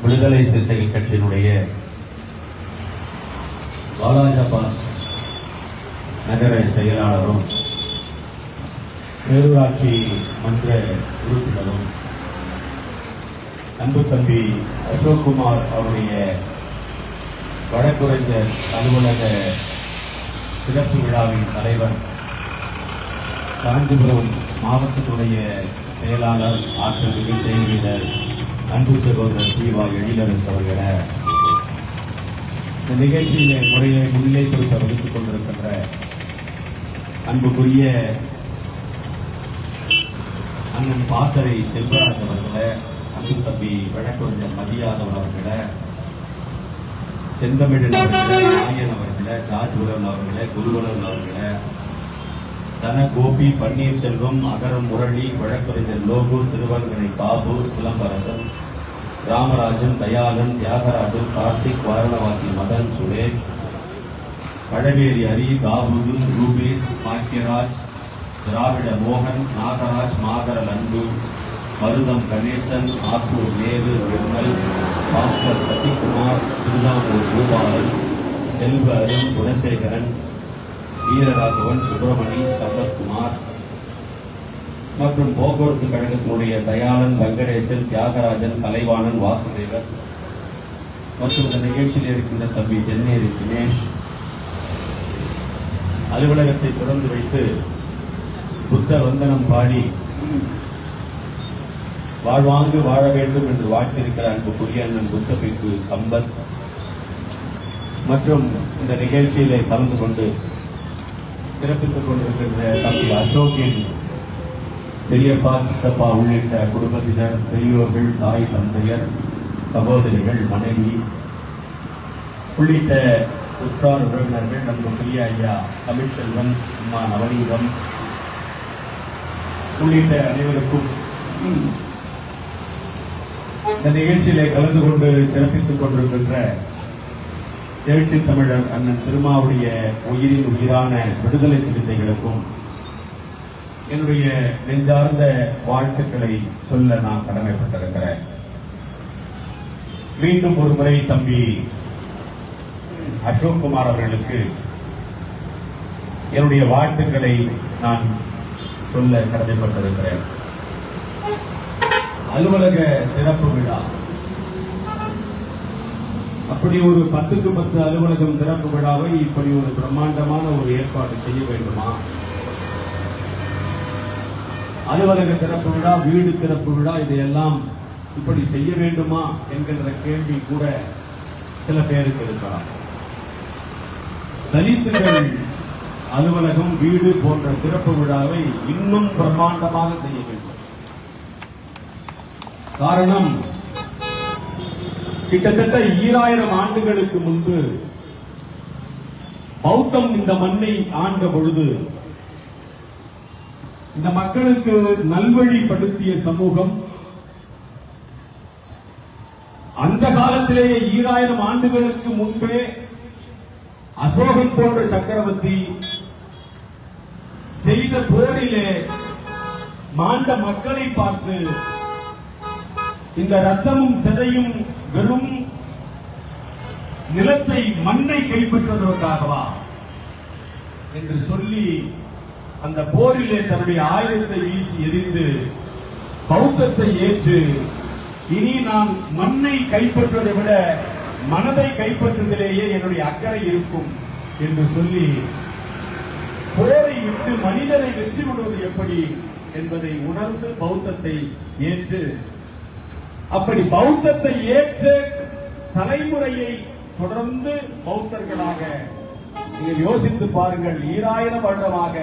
விடுதலை சிறுத்தைகள் கட்சியினுடைய வாலாஜாபாத் நகர செயலாளரும் பேரூராட்சி மன்ற உறுப்பினரும் அன்பு தம்பி அசோக்குமார் அவருடைய வழக்குரைஞர் அலுவலக சிறப்பு விழாவின் தலைவர் காஞ்சிபுரம் மாவட்டத்துடைய செயலாளர் ஆற்றல் மிகு அன்பு சகோதரர் தீவா எழிலரசு அவர்கள இந்த நிகழ்ச்சியில முறையை முன்னிலைப்படுத்த வகித்துக் கொண்டிருக்கின்ற அன்புக்குரிய அண்ணன் பாசறை செல்வராஜ் அவர்கள அன்பு தம்பி வழக்கறிஞர் மதியாதவர் அவர்கள செந்தமிழன் ஆயன் நாயன் அவர்கள ஜார்ஜ் உலகன் அவர்கள குருவலன் அவர்கள தன கோபி பன்னீர்செல்வம் அகரம் முரளி வழக்கறிஞர் லோகு திருவங்கனை பாபு சிலம்பரசன் ராமராஜன் தயாளன் தியாகராஜன் கார்த்திக் வாரணவாசி மதன் சுரேஷ் பழவேரி ஹரி தாவூது ரூபேஷ் பாக்கியராஜ் திராவிட மோகன் நாகராஜ் மாகரல் அன்பு மருதம் கணேசன் ஆசூர் நேரு விமல் பாஸ்கர் சசிகுமார் திருநாமூர் பூபாலன் செல்வ அருண் குணசேகரன் வீரராகவன் சுப்பிரமணி சம்பத்குமார் மற்றும் போக்குவரத்து கழகத்தினுடைய தயாளன் வெங்கடேசன் தியாகராஜன் கலைவாணன் வாசுதேவர். மற்றும் இந்த நிகழ்ச்சியில் இருக்கின்ற தம்பி தென்னேரி தினேஷ். அலுவலகத்தை திறந்து வைத்து புத்த வந்தனம் பாடி வாழ்வாங்கு வாழ வேண்டும் என்று வாழ்த்திருக்கிற அன்புக்குரிய அண்ணன் புத்தபிக்கு சம்பத். மற்றும் இந்த நிகழ்ச்சியிலே கலந்து கொண்டு சிறப்பித்துக் கொண்டிருக்கின்ற தம்பி அசோக்கின் பெரியப்பா சித்தப்பா உள்ளிட்ட குடும்பத்தினர் பெரியோர்கள் தாய் தந்தையர் சகோதரிகள் மனைவி உள்ளிட்ட உற்றார் உறவினர்கள் நம்ம பெரிய ஐயா தமிழ்ச்செல்வன் அம்மா நவநீதம் உள்ளிட்ட அனைவருக்கும் இந்த நிகழ்ச்சியிலே கலந்து கொண்டு சிறப்பித்துக் கொண்டிருக்கின்ற எழுச்சி தமிழர் அண்ணன் திருமாவுடைய உயிரின் உயிரான விடுதலை சிறுத்தைகளுக்கும் என்னுடைய நெஞ்சார்ந்த வாழ்த்துக்களை சொல்ல நான் கடமைப்பட்டிருக்கிறேன். மீண்டும் ஒரு முறை தம்பி அசோக்குமார் அவர்களுக்கு என்னுடைய வாழ்த்துக்களை நான் சொல்ல கடமைப்பட்டிருக்கிறேன். அலுவலக திறப்பு விழா. அப்படி ஒரு பத்துக்கு பத்து அலுவலகம் திறப்பு விழாவை இப்படி ஒரு பிரம்மாண்டமான ஒரு ஏற்பாடு செய்ய வேண்டுமா? அலுவலக திறப்பு விழா வீடு திறப்பு விழா இதையெல்லாம் இப்படி செய்ய வேண்டுமா என்கின்ற கேள்வி கூட சில பேருக்கு இருக்கலாம். தலித்துகள் அலுவலகம் வீடு போன்ற திறப்பு விழாவை இன்னும் பிரம்மாண்டமாக செய்ய வேண்டும். காரணம் கிட்டத்தட்ட ஈராயிரம் ஆண்டுகளுக்கு முன்பு பௌத்தம் இந்த மண்ணை ஆண்ட பொழுது இந்த மக்களுக்கு நல்வழிப்படுத்திய சமூகம் அந்த காலத்திலேயே ஈராயிரம் ஆண்டுகளுக்கு முன்பே அசோகன் போன்ற சக்கரவர்த்தி செய்த போரிலே மாண்ட மக்களை பார்த்து இந்த ரத்தமும் சிதையும் வெறும் நிலத்தை மண்ணை கைப்பற்றுவதற்காகவா என்று சொல்லி அந்த போரிலே தன்னுடைய ஆயுதத்தை வீசி எரிந்து பௌத்தத்தை ஏற்று இனி நான் மண்ணை கைப்பற்றுவதை விட மனதை கைப்பற்றுவதிலேயே என்னுடைய அக்கறை இருக்கும் என்று சொல்லி போரை விட்டு மனிதனை வெற்றி கொள்வது எப்படி என்பதை உணர்ந்து பௌத்தத்தை ஏற்று அப்படி பௌத்தத்தை ஏற்று தலைமுறையை தொடர்ந்து பௌத்தர்களாக நீங்கள் யோசித்து பாருங்கள் ஈராயிரம் வருடமாக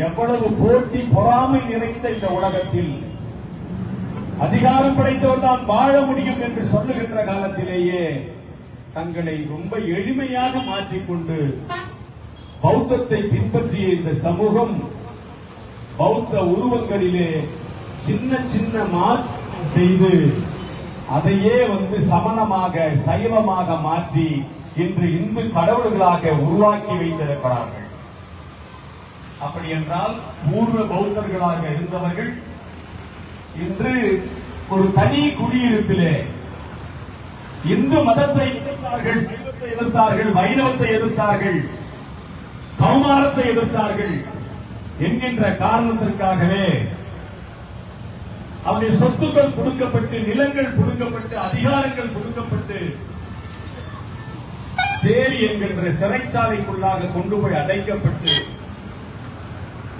எவ்வளவு போட்டி பொறாமை நிறைந்த இந்த உலகத்தில் அதிகாரம் படைத்தவர் தான் வாழ முடியும் என்று சொல்லுகின்ற காலத்திலேயே தங்களை ரொம்ப எளிமையாக மாற்றிக்கொண்டு பௌத்தத்தை பின்பற்றிய இந்த சமூகம் பௌத்த உருவங்களிலே சின்ன சின்ன மாற்றம் செய்து அதையே வந்து சமணமாக சைவமாக மாற்றி இன்று இந்து கடவுள்களாக உருவாக்கி வைத்திருக்கிறார்கள். அப்படி என்றால் பூர்வ பௌத்தர்களாக இருந்தவர்கள் இன்று ஒரு தனி குடியிருப்பிலே இந்து மதத்தை எதிர்த்தார்கள் சைவத்தை எதிர்த்தார்கள் வைணவத்தை எதிர்த்தார்கள் கௌமாரத்தை எதிர்த்தார்கள் என்கின்ற காரணத்திற்காகவே அவருடைய சொத்துக்கள் கொடுக்கப்பட்டு நிலங்கள் கொடுக்கப்பட்டு அதிகாரங்கள் கொடுக்கப்பட்டு சேரி என்கின்ற சிறைச்சாலைக்குள்ளாக கொண்டு போய் அடைக்கப்பட்டு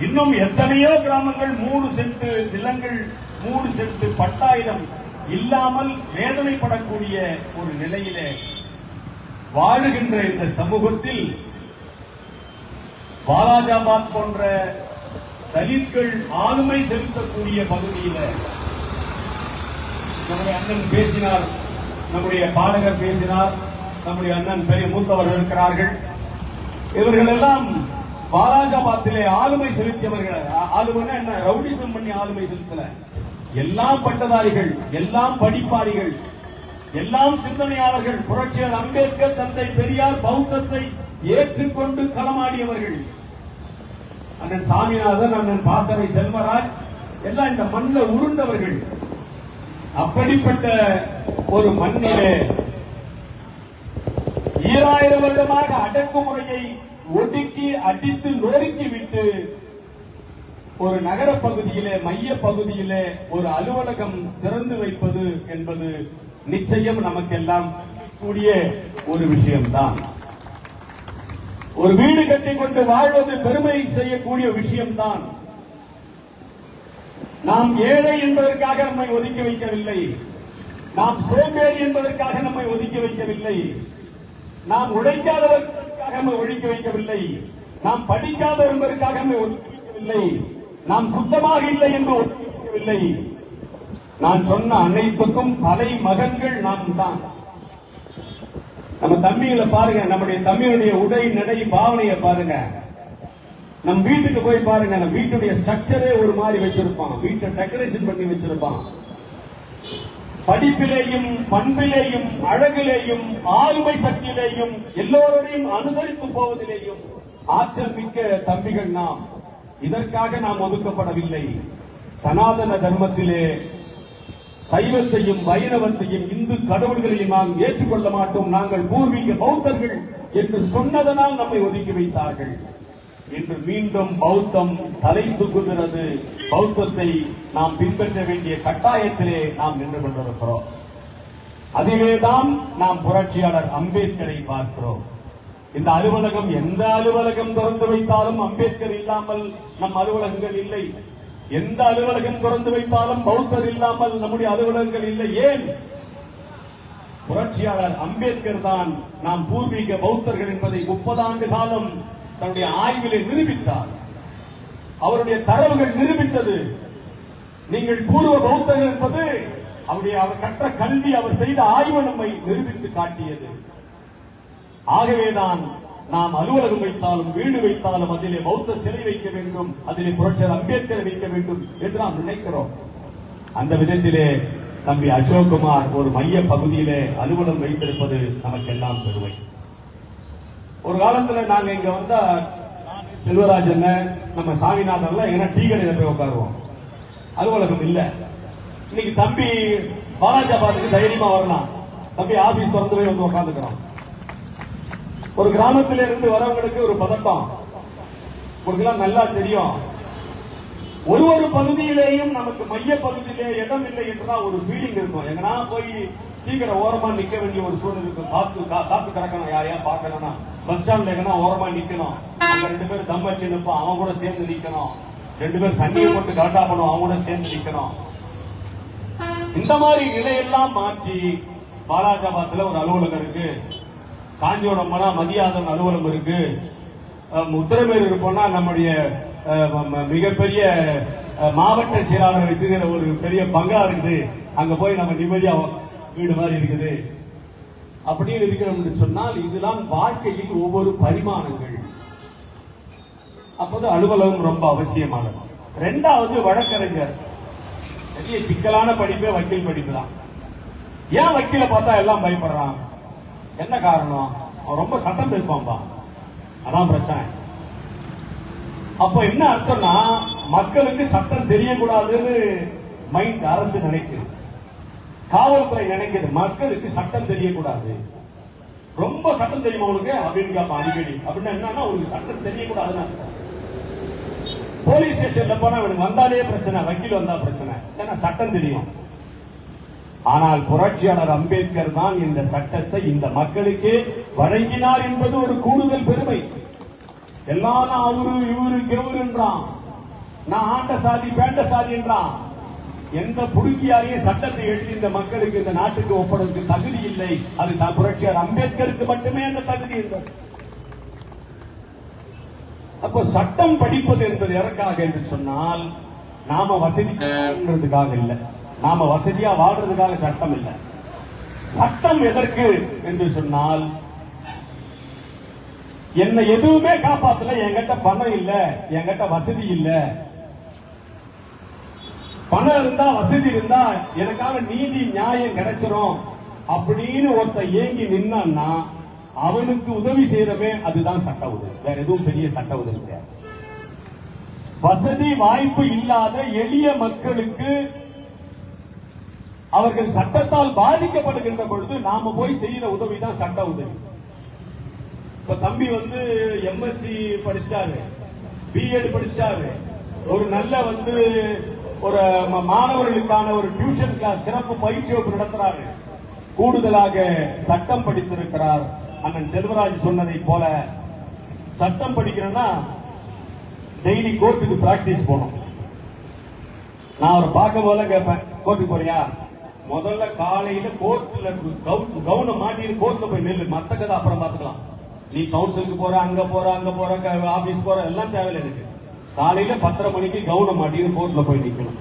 இன்னும் எத்தனையோ கிராமங்கள் மூணு சென்ட் நிலங்கள் மூணு சென்ட் பட்டாயிரம் இல்லாமல் வேதனைப்படக்கூடிய ஒரு நிலையிலே வாழுகின்ற இந்த சமூகத்தில் பாலாஜாபாத் போன்ற தலித்கள் ஆளுமை செலுத்தக்கூடிய பகுதியில நம்முடைய அண்ணன் பேசினார் நம்முடைய பாடகர் பேசினார் நம்முடைய அண்ணன் பெரிய மூத்தவர்கள் இருக்கிறார்கள். இவர்கள் எல்லாம் பாலாஜாபாத்திலே ஆளுமை செலுத்தியவர்கள் ஆ- ஆளுமைன்னா என்ன? ரவுடிசம் பண்ணி ஆளுமை செலுத்தல. எல்லாம் பட்டதாரிகள் எல்லாம் படிப்பாரிகள் எல்லாம் சிந்தனையாளர்கள் புரட்சியர் அம்பேத்கர் தந்தை பெரியார் பௌத்தத்தை ஏற்றுக்கொண்டு களமாடியவர்கள். அண்ணன் சாமிநாதன் அண்ணன் பாசனை செல்வராஜ் எல்லாம் இந்த மண்ணில் உருண்டவர்கள். அப்படிப்பட்ட ஒரு மண்ணிலே ஈராயிரம் வருடமாக அடக்குமுறையை ஒடுக்கி அடித்து நொறுக்கி விட்டு ஒரு நகர பகுதியிலே மைய பகுதியிலே ஒரு அலுவலகம் திறந்து வைப்பது என்பது நிச்சயம் நமக்கெல்லாம் கூடிய ஒரு விஷயம்தான். ஒரு வீடு கட்டி கொண்டு வாழ்வது பெருமை செய்யக்கூடிய விஷயம்தான். நாம் ஏழை என்பதற்காக நம்மை ஒதுக்கி வைக்கவில்லை. நாம் சோம்பேறி என்பதற்காக நம்மை ஒதுக்கி வைக்கவில்லை. நாம் உழைக்காதவர்களுக்காக நம்மை ஒழிக்க வைக்கவில்லை. நாம் படிக்காதவர்களுக்காக நம்மை ஒதுக்கி வைக்கவில்லை. நாம் சுத்தமாக இல்லை என்று ஒழிக்கவில்லை நான் சொன்ன அனைத்துக்கும் தலை மகன்கள் நாம் தான். நம்ம தம்பிகளை பாருங்க நம்முடைய தம்பியுடைய உடை நடை பாவனையை பாருங்க. நம் வீட்டுக்கு போய் பாருங்க நம்ம வீட்டுடைய ஸ்ட்ரக்சரே ஒரு மாதிரி வச்சிருப்பான். வீட்டை டெக்கரேஷன் பண்ணி வச்சிருப்பான். படிப்பிலேயும் பண்பிலேயும் அழகிலேயும் ஆளுமை சக்தியிலேயும் எல்லோரையும் அனுசரித்து போவதிலேயும் ஆற்றல் மிக்க தம்பிகள் நாம். இதற்காக நாம் ஒதுக்கப்படவில்லை. சனாதன தர்மத்திலே சைவத்தையும் வைணவத்தையும் இந்து கடவுள்களையும் நாம் ஏற்றுக்கொள்ள மாட்டோம். நாங்கள் பூர்வீக பௌத்தர்கள் என்று சொன்னதனால் நம்மை ஒதுக்கி வைத்தார்கள். இன்று மீண்டும் பௌத்தம் தலை தூக்குகிறது பௌத்தத்தை நாம் பின்பற்ற வேண்டிய கட்டாயத்திலே நாம் நின்று கொண்டிருக்கிறோம். அதிலேதான் நாம் புரட்சியாளர் அம்பேத்கரை பார்க்கிறோம். இந்த அலுவலகம் எந்த அலுவலகம் திறந்து வைத்தாலும் அம்பேத்கர் இல்லாமல் நம் அலுவலகங்கள் இல்லை. எந்த அலுவலகம் திறந்து வைத்தாலும் பௌத்தர் இல்லாமல் நம்முடைய அலுவலகங்கள் இல்லை. ஏன்? புரட்சியாளர் அம்பேத்கர் தான் நாம் பூர்வீக பௌத்தர்கள் என்பதை முப்பது ஆண்டு காலம் தன்னுடைய ஆய்விலே நிரூபித்தார். அவருடைய தரவுகள் நிரூபித்தது. நீங்கள் பூர்வ பௌத்தர்கள் என்பது அவருடைய அவர் கற்ற கல்வி அவர் செய்த ஆய்வு நம்மை நிரூபித்து காட்டியது. ஆகவேதான் நாம் அலுவலகம் வைத்தாலும் வீடு வைத்தாலும் அதிலே பௌத்த சிலை வைக்க வேண்டும் அதிலே புரட்சியர் அம்பேத்கர் வைக்க வேண்டும் என்று நாம் நினைக்கிறோம். அந்த விதத்திலே தம்பி அசோக்குமார் ஒரு மைய பகுதியிலே அலுவலகம் வைத்திருப்பது நமக்கெல்லாம் பெருமை. ஒரு காலத்துல நாங்க இங்க வந்தா செல்வராஜன் நம்ம சாமிநாதன்லாம் எங்கன்னா டீ கடையில போய் உட்காருவோம். அலுவலகம் இல்ல. இன்னைக்கு தம்பி பாலாஜாபாத்துக்கு தைரியமா வரலாம். தம்பி ஆபீஸ் திறந்து போய் வந்து உட்காந்துக்கிறோம். ஒரு கிராமத்தில இருந்து வரவங்களுக்கு ஒரு பதட்டம். உங்களுக்கெல்லாம் நல்லா தெரியும். ஒரு ஒரு பகுதியிலேயும் நமக்கு மைய பகுதியிலே இடம் இல்லை என்றுதான் ஒரு ஃபீலிங் இருக்கும். எங்கன்னா போய் டீக்கடை ஓரமா நிக்க வேண்டிய ஒரு சூழ்நிலை இருக்கு. காத்து கா- காத்து கிடக்கணும். யாரையா பார்க்கணும்னா? பஸ் ஸ்டாண்ட்ல எங்கன்னா ஓரமா நிக்கணும். அங்க ரெண்டு பேரும் தம் வச்சு நிற்போம் அவன் கூட சேர்ந்து நிக்கணும். ரெண்டு பேரும் தண்ணியை போட்டு கரெக்டா பண்ணுவோம் அவன் கூட சேர்ந்து நிக்கணும். இந்த மாதிரி நிலையெல்லாம் மாற்றி பாலாஜாபாத்ல ஒரு அலுவலகம் இருக்கு. காஞ்சிபுரம் போனா மதியாதன் அலுவலகம் இருக்கு. அஹ் உத்தரமேரூர் போனா நம்முடைய மிகப்பெரிய மாவட்ட செயலாளர் வச்சிருக்கிற ஒரு பெரிய பங்களா இருக்குது. அங்க போய் நம்ம நிம்மதியா வீடு மாதிரி இருக்குது. அப்படின்னு இருக்கிறோம்னு சொன்னால் இதெல்லாம் வாழ்க்கையில் ஒவ்வொரு பரிமாணங்கள். அப்போது அலுவலகம் ரொம்ப அவசியமானது. ரெண்டாவது வழக்கறிஞர். பெரிய சிக்கலான படிப்பே வக்கீல் படிப்பு தான். ஏன் வக்கீல பார்த்தா எல்லாம் பயப்படுறான்? என்ன காரணம்? அவன் ரொம்ப சட்டம் பேசுவான்பா. அதான் பிரச்சனை. அப்ப என்ன அர்த்தம்னா மக்களுக்கு சட்டம் தெரியக்கூடாதுன்னு மைண்ட் அரசு நினைக்குது. காவல்துறை நினைக்கிறது மக்களுக்கு சட்டம் தெரியக்கூடாது. ரொம்ப சட்டம் தெரியுமா உங்களுக்கு அப்படின்னு கேட்பான் அடிக்கடி. அப்படின்னா என்னன்னா உங்களுக்கு சட்டம் தெரியக்கூடாதுன்னு போலீஸ் ஸ்டேஷன்ல போனா இவனுக்கு வந்தாலே பிரச்சனை வக்கீல் வந்தா பிரச்சனை. ஏன்னா சட்டம் தெரியும். ஆனால் புரட்சியாளர் அம்பேத்கர் தான் இந்த சட்டத்தை இந்த மக்களுக்கு வழங்கினார் என்பது ஒரு கூடுதல் பெருமை. எல்லாரும் அவரு இவரு கெவருன்றான். நான் ஆண்ட சாதி பேண்ட சாதின்றான். எந்த புடுக்கியாரையும் சட்டத்தை எழுதி இந்த மக்களுக்கு இந்த நாட்டுக்கு ஒப்படைக்கு தகுதி இல்லை. அது புரட்சியார் அம்பேத்கருக்கு மட்டுமே அந்த தகுதி இருந்தது அப்போ சட்டம் படிப்பது என்பது எதற்காக என்று சொன்னால் நாம வசதிக்காக இல்லை. நாம வசதியா வாழ்றதுக்காக சட்டம் இல்லை. சட்டம் எதற்கு என்று சொன்னால் என்னை எதுவுமே காப்பாத்தல என்கிட்ட பணம் இல்ல என்கிட்ட வசதி இல்ல. பணம் இருந்தா வசதி இருந்தா எனக்காக நீதி நியாயம் கிடைச்சிரும் அப்படின்னு ஒருத்த ஏங்கி நின்னான்னா அவனுக்கு உதவி செய்யறமே அதுதான் சட்ட உதவி. வேற எதுவும் பெரிய சட்ட உதவி கிடையாது. வசதி வாய்ப்பு இல்லாத எளிய மக்களுக்கு அவர்கள் சட்டத்தால் பாதிக்கப்படுகின்ற பொழுது நாம போய் செய்யற உதவி தான் சட்ட உதவி. இப்ப தம்பி வந்து எம்எஸ்சி படிச்சிட்டாரு. பிஎட் படிச்சிட்டாரு. ஒரு நல்ல வந்து ஒரு ம- மாணவர்களுக்கான ஒரு டியூஷன் கிளாஸ் சிறப்பு பயிற்சி வகுப்பு நடத்துறாரு. கூடுதலாக சட்டம் படித்திருக்கிறார் அண்ணன் செல்வராஜ் சொன்னதை போல சட்டம் படிக்கிறேன்னா டெய்லி கோர்ட்டுக்கு பிராக்டிஸ் போகணும். நான் அவர் பார்க்க போல கேட்பேன் கோர்ட்டுக்கு போறியா? முதல்ல காலையில கோர்ட்ல கவுன மாட்டிட்டு கோர்ட்ல போய் நெல் மத்த கதை அப்புறம் பார்த்துக்கலாம். நீ கவுன்சிலுக்கு போற அங்க போற அங்க போற ஆபீஸ் போற எல்லாம் தேவையில்லை எனக்கு. காலையில பத்தரை மணிக்கு கவுன மாட்டின்னு கோர்ட்ல போய் நிக்கணும்.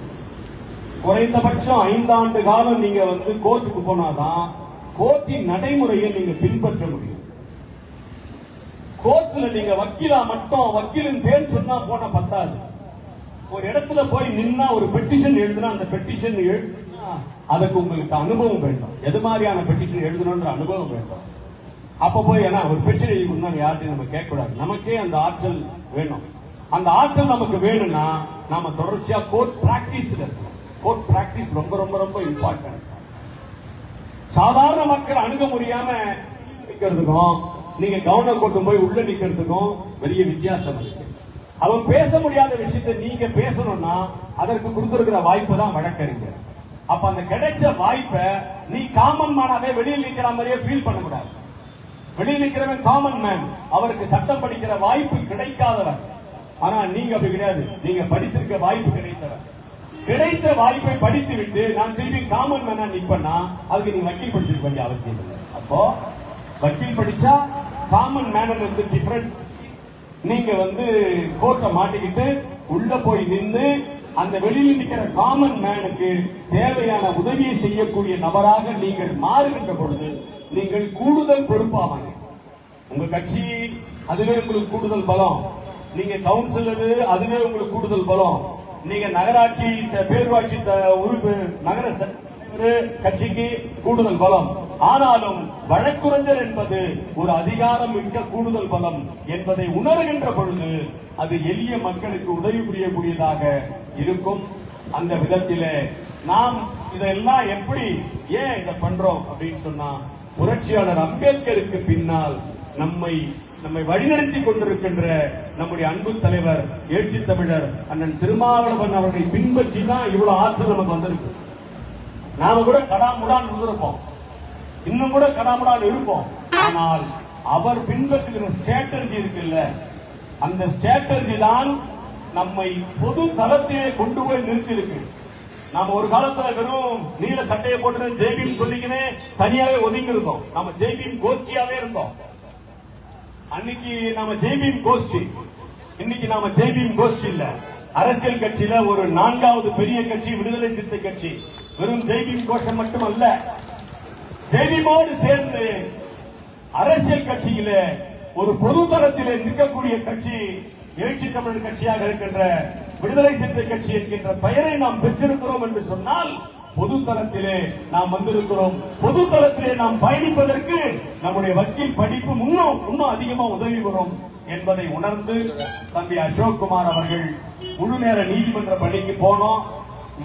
குறைந்தபட்சம் ஐந்தாண்டு காலம் நீங்க வந்து கோர்ட்டுக்கு போனாதான் கோர்ட்டின் நடைமுறையை நீங்க பின்பற்ற முடியும். கோர்ட்ல நீங்க வக்கீலா மட்டும் வக்கீலின் பேர் சொன்னா போனா பத்தாது. ஒரு இடத்துல போய் நின்னா ஒரு பெட்டிஷன் எழுதுனா அந்த பெட்டிஷன் எழுதுனா அதுக்கு உங்களுக்கு அனுபவம் வேண்டும். எது மாதிரியான பெட்டிஷன் எழுதணும்ன்ற அனுபவம் வேண்டும். அப்ப போய் ஏன்னா ஒரு பெட்டிஷன் எழுதி கொடுத்தா யார்ட்டையும் நம்ம கேட்க கூடாது நமக்கே அந்த ஆற்றல் வேணும். அந்த ஆற்றல் நமக்கு வேணும்னா நாம தொடர்ச்சியா கோர்ட் பிராக்டிஸ்ல இருக்கணும். கோர்ட் பிராக்டிஸ் ரொம்ப ரொம்ப ரொம்ப இம்பார்ட்டன்ட் சாதாரண மக்கள் அணுக முடியாம நிக்கிறதுக்கும் நீங்க கவனம் கொண்டு போய் உள்ள நிக்கிறதுக்கும் பெரிய வித்தியாசம் இருக்கு அவன் பேச முடியாத விஷயத்தை நீங்க பேசணும்னா அதற்கு கொடுத்திருக்கிற வாய்ப்பு தான் வழக்கறிஞர். அப்ப அந்த கிடைச்ச வாய்ப்பை நீ காமன் மேனாவே வெளியில் நிக்கிற மாதிரியே ஃபீல் பண்ண கூடாது வெளியில் நிக்கிறவன் காமன் மேன் அவருக்கு சட்டம் படிக்கிற வாய்ப்பு கிடைக்காதவர் ஆனா நீங்க அப்படி கிடையாது. நீங்க படிச்சிருக்க வாய்ப்பு கிடைத்தவர் கிடைத்த வாய்ப்பை படித்து விட்டு நான் திரும்பி காமன் மேனா நிற்பேன்னா அதுக்கு நீங்க வக்கீல் படிச்சிருக்க வேண்டிய அவசியம் இல்லை. அப்போ வக்கீல் படிச்சா காமன் மேனர் வந்து டிஃபரெண்ட் நீங்க வந்து கோர்ட்டை மாட்டிக்கிட்டு உள்ள போய் நின்று அந்த வெளியில் நிற்கிற காமன் மேனுக்கு தேவையான உதவியை செய்யக்கூடிய நபராக நீங்கள் மாறுகின்ற பொழுது நீங்கள் கூடுதல் பொறுப்பாவாங்க. உங்க கட்சி அதுவே உங்களுக்கு கூடுதல் பலம். நீங்க கவுன்சிலரு அதுவே உங்களுக்கு கூடுதல் பலம். நீங்க நகராட்சி த- பேரூராட்சி உறுப்பு நகர கட்சிக்கு கூடுதல் பலம். ஆனாலும் வழக்குரைஞர் என்பது ஒரு அதிகாரம் மிக்க கூடுதல் பலம் என்பதை உணர்கின்ற பொழுது அது எளிய மக்களுக்கு உதவி புரியக்கூடியதாக இருக்கும். அந்த விதத்திலே நாம் இதெல்லாம் எப்படி ஏன் இதை பண்றோம் அப்படின்னு சொன்னா புரட்சியாளர் அம்பேத்கருக்கு பின்னால் நம்மை நம்மை வழிநடத்தி கொண்டிருக்கின்ற நம்முடைய அன்பு தலைவர் எழுச்சி தமிழர் அண்ணன் திருமாவளவன் அவர்களை பின்பற்றி தான் இவ்வளவு ஆற்றல் நமக்கு வந்திருக்கு. நாம கூட கடாமுடான் இருந்திருப்போம். இன்னும் கூட கடாமுடான் இருப்போம். ஆனால் அவர் பின்பற்றுகிற ஸ்ட்ராட்டஜி இருக்குல்ல அந்த ஸ்ட்ராட்டஜி தான் நம்மை பொது தளத்திலே கொண்டு போய் நிறுத்தியிருக்கு. நாம ஒரு காலத்துல வெறும் நீல சட்டையை போட்டு ஜெய்பீம் சொல்லிக்கினே தனியாவே ஒதுங்கி இருந்தோம் நம்ம ஜெய்பீம் கோஷ்டியாவே இருந்தோம். அன்னைக்கு நாம ஜெய்பீம் கோஷ்டி. இன்னைக்கு நாம ஜெய்பீம் கோஷ்டி இல்ல. அரசியல் கட்சியில ஒரு நான்காவது பெரிய கட்சி விடுதலை சிறுத்தை கட்சி. வெறும் ஜெய்பீம் கோஷம் மட்டுமல்ல. ஜெய்பீமோடு சேர்ந்து அரசியல் கட்சியில ஒரு பொது தளத்திலே நிற்கக்கூடிய கட்சி எழுச்சி தமிழர் கட்சியாக இருக்கின்ற விடுதலை சிறுத்தை கட்சி என்கின்ற பெயரை நாம் பெற்றிருக்கிறோம் என்று சொன்னால் பொதுத்தளத்திலே நாம் வந்திருக்கிறோம். பொதுத்தளத்திலே நாம் பயணிப்பதற்கு நம்முடைய வக்கீல் படிப்பு இன்னும் இன்னும் அதிகமா உதவி வரும் என்பதை உணர்ந்து தம்பி அசோக் குமார் அவர்கள் முழு நேர நீதிமன்ற பணிக்கு போனோம்.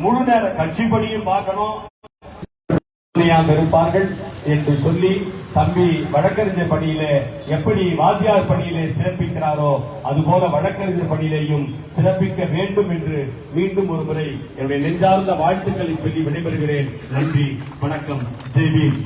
முழு நேர கட்சி பணியும் பார்க்கணும். இருப்பார்கள் என்று சொல்லி தம்பி வழக்கறிஞர் பணியிலே எப்படி வாத்தியார் பணியிலே சிறப்பிக்கிறாரோ அதுபோல வழக்கறிஞர் பணியிலேயும் சிறப்பிக்க வேண்டும் என்று மீண்டும் ஒரு முறை என்னுடைய நெஞ்சார்ந்த வாழ்த்துக்களை சொல்லி விடைபெறுகிறேன். நன்றி வணக்கம் ஜெய்பீம்